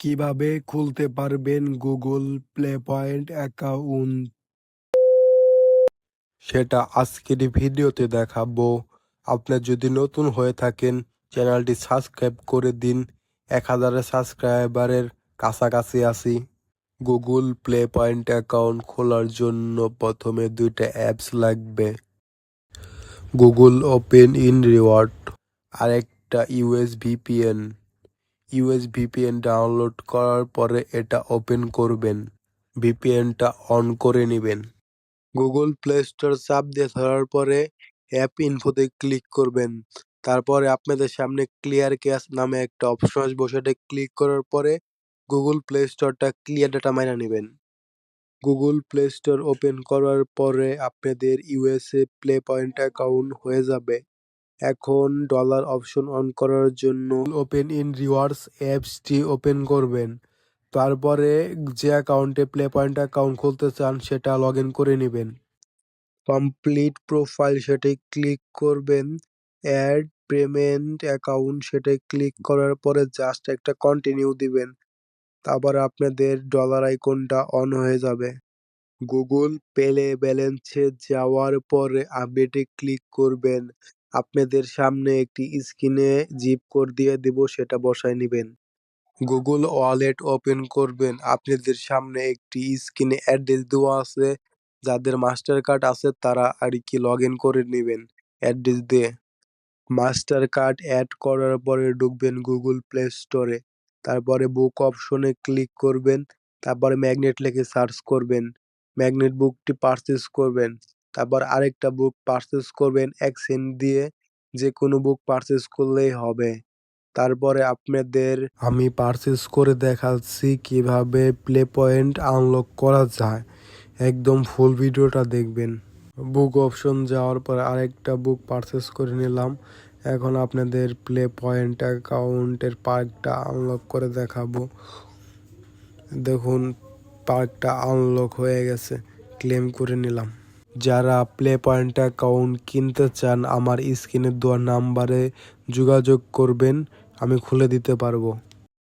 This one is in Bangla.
কীভাবে খুলতে পারবেন গুগল প্লে পয়েন্ট অ্যাকাউন্ট? সেটা আজকের ভিডিওতে দেখাবো। আপনি যদি নতুন হয়ে থাকেন, চ্যানেলটি সাবস্ক্রাইব করে দিন। এক হাজারের সাবস্ক্রাইবারের কাছাকাছি আছি। গুগল প্লে পয়েন্ট অ্যাকাউন্ট খোলার জন্য প্রথমে দুইটা অ্যাপস লাগবে। গুগল ওপেন ইন রিওয়ার্ড, আরেকটা US VPN. US VPN download করার পরে এটা ওপেন করবেন। ভিপিএনটা অন করে নেবেন। গুগল প্লে স্টোর চাপ দিয়ে ধরার পরে অ্যাপ ইনফোতে ক্লিক করবেন। তারপরে আপনাদের সামনে ক্লিয়ার ক্যাশ নামে একটা অপশন আসবে, সেটা ক্লিক করার পরে গুগল প্লে স্টোরটা ক্লিয়ার ডাটা মাইনা নেবেন। গুগল প্লে স্টোর ওপেন করার পরে আপনাদের ইউএসএ প্লে পয়েন্ট অ্যাকাউন্ট হয়ে যাবে। এখন ডলার অপশন অন করার জন্য ওপেন ইন রিওয়ার্ডস অ্যাপসটি ওপেন করবেন। তারপরে যে অ্যাকাউন্টে প্লে পয়েন্ট অ্যাকাউন্ট খুলতে চান, সেটা লগ ইন করে নেবেন। কমপ্লিট প্রোফাইল সেটাই ক্লিক করবেন। অ্যাড পেমেন্ট অ্যাকাউন্ট সেটাই ক্লিক করার পরে জাস্ট একটা কন্টিনিউ দিবেন। তারপর আপনাদের ডলার আইকনটা অন হয়ে যাবে। গুগল পেলে ব্যালেন্সে যাওয়ার পরে আপডেটে ক্লিক করবেন। আপনাদের সামনে একটি স্ক্রিনে জিপ কোড দিয়ে দিব, সেটা বসায় নেবেন। গুগল ওয়ালেট ওপেন করবেন। আপনাদের সামনে একটি স্ক্রিনে অ্যাড্রেস দেওয়া আছে। যাদের মাস্টার কার্ড আছে, তারা আর কি লগ ইন করে নেবেন অ্যাড্রেস দিয়ে। মাস্টার কার্ড অ্যাড করার পরে ঢুকবেন গুগল প্লে স্টোরে তারপরে বুক অপশনে ক্লিক করবেন। তারপরে ম্যাগনেট লিখে সার্চ করবেন। ম্যাগনেট বুকটি পারচেস করবেন। তারপর আরেকটা বুক পারচেস করবেন, এক সেন্ট দিয়ে যে কোনো বুক পারচেস করলেই হবে। তারপরে আপনাদের আমি পারচেস করে দেখাচ্ছি কীভাবে প্লে পয়েন্ট আনলক করা যায়। একদম ফুল ভিডিওটা দেখবেন। বুক অপশন যাওয়ার পর আরেকটা বুক পারচেস করে নিলাম। এখন আপনাদের প্লে পয়েন্ট অ্যাকাউন্টের পার্কটা আনলক করে দেখাবো। দেখুন পার্কটা আনলক হয়ে গেছে। ক্লেম করে নিলাম। যারা প্লে পয়েন্ট অ্যাকাউন্ট কিনতে চান, আমার স্ক্রিনের দেওয়া নাম্বারে যোগাযোগ করবেন, আমি খুলে দিতে পারব।